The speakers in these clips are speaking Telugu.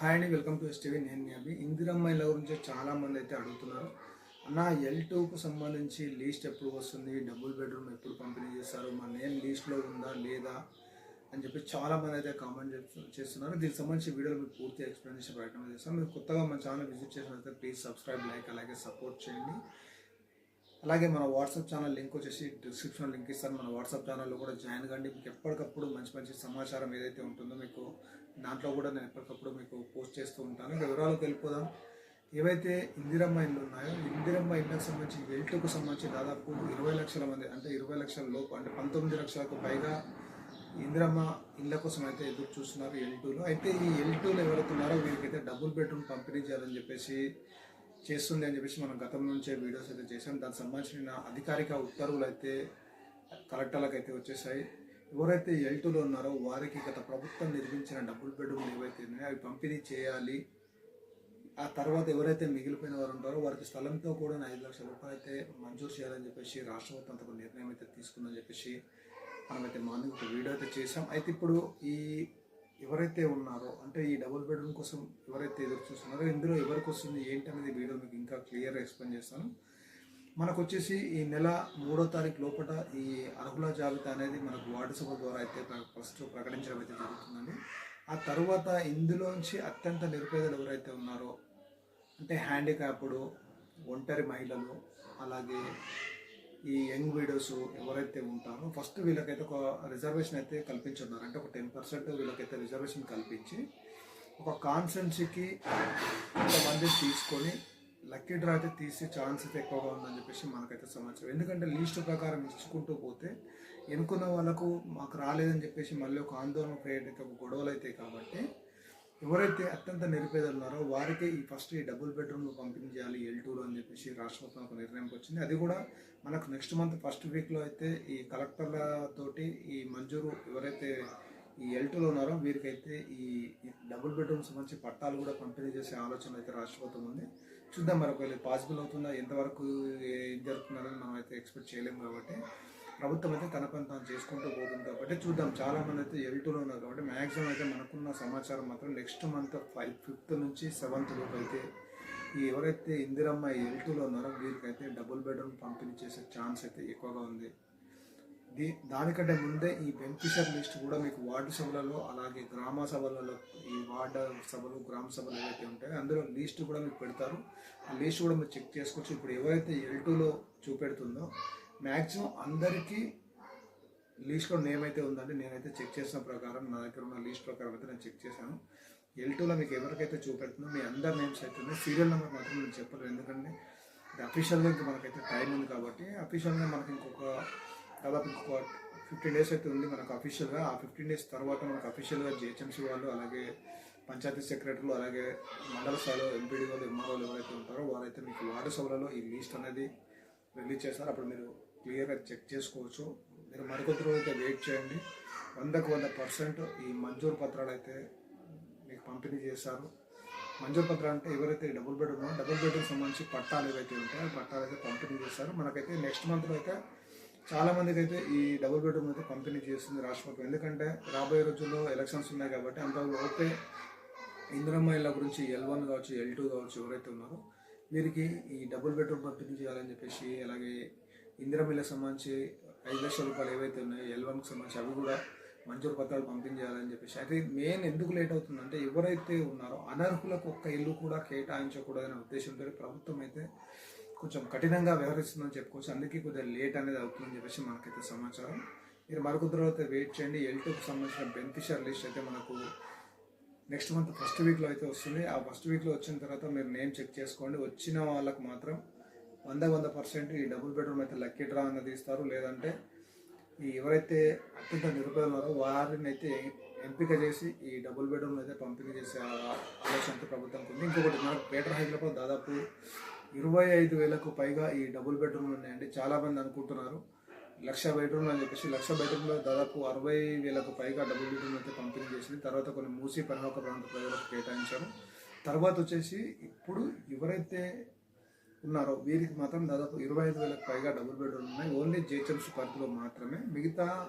హాయ్ అండి వెల్కమ్ టు ఎస్టీవీ నేను మీ అభి. ఇందిరమ్మ ఇళ్ళ గురించి చాలా మంది అయితే అడుగుతున్నారు. నా ఎల్ టూకు సంబంధించి లీస్ట్ ఎప్పుడు వస్తుంది? డబుల్ బెడ్రూమ్ ఎప్పుడు పంపిణీ చేస్తారు? మన నేమ్ లీస్ట్లో ఉందా లేదా? అని చెప్పి చాలా మంది అయితే కామెంట్ చేస్తున్నారు. దీనికి సంబంధించి వీడియోలు మీకు పూర్తి ఎక్స్ప్లెయిన్ చేసే ప్రయత్నం చేస్తాను మీరు కొత్తగా మన ఛానల్ విజిట్ చేసినట్లయితే ప్లీజ్ సబ్స్క్రైబ్ లైక్ అలాగే సపోర్ట్ చేయండి. అలాగే మన వాట్సాప్ ఛానల్ లింక్ వచ్చేసి డిస్క్రిప్షన్ లింక్ ఇస్తాను. మన వాట్సాప్ ఛానల్లో కూడా జాయిన్ కండి. మీకు ఎప్పటికప్పుడు మంచి మంచి సమాచారం ఏదైతే ఉంటుందో మీకు దాంట్లో కూడా నేను ఎప్పటికప్పుడు మీకు పోస్ట్ చేస్తూ ఉంటాను. ఇంకా వివరాలకు వెళ్ళిపోదాం ఏవైతే ఇందిరమ్మ ఇల్లు ఉన్నాయో ఇందిరమ్మ ఇళ్ళకు సంబంధించి ఎల్టుకు సంబంధించి దాదాపు ఇరవై లక్షల మంది అంటే ఇరవై లక్షల లోపు అంటే పంతొమ్మిది లక్షలకు పైగా ఇందిరమ్మ ఇళ్ళ కోసం అయితే ఎదురు చూస్తున్నారు ఎల్ టూలో అయితే ఈ ఎల్టూలో ఎవరైతే ఉన్నారో వీరికైతే డబుల్ బెడ్రూమ్ పంపిణీ చేయాలని చెప్పేసి చేస్తుంది అని చెప్పేసి మనం గతం నుంచే వీడియోస్ అయితే చేసాం దానికి సంబంధించిన అధికారిక ఉత్తర్వులు అయితే కలెక్టర్లకు అయితే వచ్చేసాయి. ఎవరైతే ఎల్ టూలో ఉన్నారో వారికి గత ప్రభుత్వం నిర్మించిన డబుల్ బెడ్రూమ్లు ఏవైతే ఉన్నాయో అవి పంపిణీ చేయాలి. ఆ తర్వాత ఎవరైతే మిగిలిపోయిన వారు ఉంటారో వారికి స్థలంతో కూడా ఐదు లక్షల రూపాయలు అయితే మంజూరు చేయాలని చెప్పేసి రాష్ట్ర ప్రభుత్వం నిర్ణయం అయితే తీసుకుందని చెప్పేసి మనమైతే మార్నింగ్ ఒక వీడియో అయితే చేసాం అయితే ఇప్పుడు ఈ ఎవరైతే ఉన్నారో అంటే ఈ డబుల్ బెడ్రూమ్ కోసం ఎవరైతే ఎదురు చూస్తున్నారో ఇందులో ఎవరికి వస్తుంది ఏంటి అనేది వీడియో మీకు ఇంకా క్లియర్గా ఎక్స్ప్లెయిన్ చేస్తాను. మనకు వచ్చేసి ఈ నెల మూడో తారీఖు లోపల ఈ అర్హుల జాబితా అనేది మనకు వార్డు సభ ద్వారా అయితే ఫస్ట్ ప్రకటించడం అయితే జరుగుతుందండి. ఆ తర్వాత ఇందులోంచి అత్యంత నిరుపేదలు ఎవరైతే ఉన్నారో అంటే హ్యాండిక్యాప్డ్ ఒంటరి మహిళలు అలాగే ఈ యంగ్ వీడియోస్ ఎవరైతే ఉంటారో ఫస్ట్ వీళ్ళకైతే ఒక రిజర్వేషన్ అయితే కల్పించున్నారు. అంటే ఒక టెన్ పర్సెంట్ వీళ్ళకైతే రిజర్వేషన్ కల్పించి ఒక కాన్సెన్సీకి కొంతమంది తీసుకొని లక్కీ డ్రా అయితే తీసే ఛాన్స్ అయితే ఎక్కువగా ఉందని చెప్పేసి మనకైతే సమాచారం. ఎందుకంటే లీస్ట్ ప్రకారం ఇచ్చుకుంటూ పోతే ఎన్నుకున్న వాళ్ళకు మాకు రాలేదని చెప్పేసి మళ్ళీ ఒక ఆందోళన ప్రేరిత గొడవలు అవుతాయి కాబట్టి ఎవరైతే అత్యంత నిరుపేదలు ఉన్నారో వారికి ఈ ఫస్ట్ ఈ డబుల్ బెడ్రూమ్లు పంపిణీ చేయాలి ఎల్ టూలో అని చెప్పేసి రాష్ట్ర ఒక నిర్ణయంకి వచ్చింది. అది కూడా మనకు నెక్స్ట్ మంత్ ఫస్ట్ వీక్లో అయితే ఈ కలెక్టర్లతోటి ఈ మంజూరు ఎవరైతే ఈ ఎల్టులో ఉన్నారో. వీరికైతే ఈ డబుల్ బెడ్రూమ్ సంబంధించి పట్టాలు కూడా పంపిణీ చేసే ఆలోచన అయితే రాష్ట్రపతి ఉంది. చూద్దాం మరి ఒకవేళ పాసిబుల్ అవుతుందా ఎంతవరకు ఏం జరుగుతుందని మనం అయితే ఎక్స్పెక్ట్ చేయలేము కాబట్టి. ప్రభుత్వం అయితే తన పని తాను చేసుకుంటూ పోతుంది కాబట్టి చూద్దాం. చాలా మంది అయితే ఎల్ టూలో ఉన్నారు కాబట్టి మ్యాక్సిమం అయితే మనకున్న సమాచారం మాత్రం నెక్స్ట్ మంత్ ఫైవ్ ఫిఫ్త్ నుంచి సెవెంత్ లోపు అయితే ఈ ఎవరైతే ఇందిరమ్మ ఎల్టూలో ఉన్నారో వీరికైతే డబుల్ బెడ్రూమ్ పంపిణీ చేసే ఛాన్స్ అయితే ఎక్కువగా ఉంది. దానికంటే ముందే ఈ బెనిఫిషియర్ లిస్ట్ కూడా మీకు వార్డు సభలలో అలాగే గ్రామ సభలలో ఈ వార్డు సభలు గ్రామ సభలు ఏవైతే ఉంటాయో అందులో లిస్ట్ కూడా మీకు పెడతారు. ఆ లిస్ట్ కూడా మీరు చెక్ చేసుకోవచ్చు. ఇప్పుడు ఎవరైతే ఎల్ టూలో చూపెడుతుందో మ్యాక్సిమం అందరికీ లిస్ట్లో నేమ్ అయితే ఉందండి. నేనైతే చెక్ చేసిన ప్రకారం నా దగ్గర ఉన్న లిస్ట్ ప్రకారం అయితే నేను చెక్ చేశాను. ఎల్ టూలో మీకు ఎవరికైతే చూపెడుతుందో మీ అందరి నేమ్స్ అయితే ఉన్నాయి సీరియల్ నెంబర్ మాత్రం నేను చెప్పలేదు ఎందుకంటే ఇది అఫీషియల్గా ఇంకా మనకైతే టైం ఉంది కాబట్టి అఫీషియల్గా మనకి ఇంకొక దాదాపు ఇంకొక ఫిఫ్టీన్ డేస్ అయితే ఉంది మనకు అఫీషియల్గా ఆ ఫిఫ్టీన్ డేస్ తర్వాత మనకు అఫీషియల్గా జిహెచ్ఎంసీ వాళ్ళు అలాగే పంచాయతీ సెక్రటరీలు అలాగే మండల స్థాయిలో ఎంపీడీ వాళ్ళు ఎంఆర్ఓలు ఎవరైతే ఉంటారో వారైతే మీకు వార్డు సభలలో ఈ లిస్ట్ అనేది రిలీజ్ చేస్తారు. అప్పుడు మీరు క్లియర్గా చెక్ చేసుకోవచ్చు. మీరు మరికొద్ది రోజు అయితే వెయిట్ చేయండి. వందకు వంద పర్సెంట్ ఈ మంజూరు పత్రాలు అయితే మీకు పంపిణీ చేస్తారు మంజూరు పత్రాలు అంటే ఎవరైతే డబుల్ బెడ్ డబుల్ బెడ్రూమ్ సంబంధించి పట్టాలు ఏవైతే ఉంటాయో పట్టాలు అయితే పంపిణీ చేస్తారు మనకైతే నెక్స్ట్ మంత్లో అయితే చాలా మందికి అయితే ఈ డబుల్ బెడ్రూమ్ అయితే పంపిణీ చేస్తుంది రాష్ట్ర ప్రభుత్వం ఎందుకంటే రాబోయే రోజుల్లో ఎలక్షన్స్ ఉన్నాయి కాబట్టి అంతవరకు లోపే ఇందిరమ్మ ఇళ్ళ గురించి ఎల్ వన్ కావచ్చు ఎల్ టూ కావచ్చు ఎవరైతే ఉన్నారో వీరికి ఈ డబుల్ బెడ్రూమ్ పంపిణీ చేయాలని చెప్పేసి అలాగే ఇందిరమ్మ ఇళ్ళకి సంబంధించి ఐదు లక్షల రూపాయలు ఏవైతే ఉన్నాయో ఎల్ వన్కి సంబంధించి అవి కూడా మంజూరు పత్రాలు పంపిణీ చేయాలని చెప్పేసి. అయితే మెయిన్ ఎందుకు లేట్ అవుతుందంటే ఎవరైతే ఉన్నారో అనర్హులకు ఒక్క ఇల్లు కూడా కేటాయించకూడదనే ఉద్దేశంతో ప్రభుత్వం అయితే కొంచెం కఠినంగా వ్యవహరిస్తుందని చెప్పుకోవచ్చు. అందుకే కొద్దిగా లేట్ అనేది అవుతుందని చెప్పేసి మనకైతే సమాచారం. మీరు మరికొద్ది రోజు వెయిట్ చేయండి. ఎల్టూకి సంబంధించిన బెనిఫిషియర్ లిస్ట్ అయితే మనకు నెక్స్ట్ మంత్ ఫస్ట్ వీక్లో అయితే వస్తుంది. ఆ ఫస్ట్ వీక్లో వచ్చిన తర్వాత మీరు నేమ్ చెక్ చేసుకోండి. వచ్చిన వాళ్ళకు మాత్రం వంద వంద పర్సెంట్ ఈ డబుల్ బెడ్రూమ్ అయితే లక్కీ డ్రా అన్నది ఇస్తారు. లేదంటే ఈ ఎవరైతే అత్యంత నిరుపేదలు ఉన్నారో వారిని అయితే ఎంపిక చేసి ఈ డబుల్ బెడ్రూమ్ అయితే పంపిణీ చేసే ఆ- ఆలోచనతో ప్రభుత్వంకి ఉంది. ఇంకొకటి మనకు గ్రేటర్ హైదరాబాద్ దాదాపు ఇరవై ఐదు వేలకు పైగా ఈ డబుల్ బెడ్రూమ్లు ఉన్నాయండి. చాలామంది అనుకుంటున్నారు. లక్ష బెడ్రూమ్లు అని చెప్పేసి లక్ష బెడ్రూమ్లో దాదాపు అరవై వేలకు పైగా డబుల్ బెడ్రూమ్ అయితే పంపిణీ చేసింది. తర్వాత కొన్ని మూసి పరివాహక ప్రాంత ప్రజలకు కేటాయించారు. తర్వాత వచ్చేసి ఇప్పుడు ఎవరైతే ఉన్నారో వీరికి మాత్రం దాదాపు ఇరవై ఐదు వేలకు పైగా డబుల్ బెడ్రూమ్ ఉన్నాయి. ఓన్లీ జేహెచ్ఎంసీ పరిధిలో మాత్రమే. మిగతా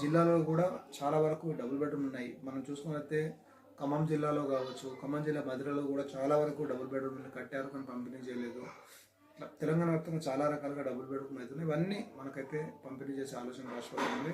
జిల్లాలో కూడా చాలా వరకు డబుల్ బెడ్రూమ్ ఉన్నాయి. మనం చూసుకున్నట్లయితే ఖమ్మం జిల్లాలో కావచ్చు ఖమ్మం జిల్లా మధురలో కూడా చాలా వరకు డబుల్ బెడ్రూమ్లు కట్టారు కానీ పంపిణీ చేయలేదు. తెలంగాణ వ్యాప్తంగా చాలా రకాలుగా డబుల్ బెడ్రూమ్ అవుతున్నాయి. ఇవన్నీ మనకైతే పంపిణీ చేసే ఆలోచన రాష్ట్రంలో ఉంది.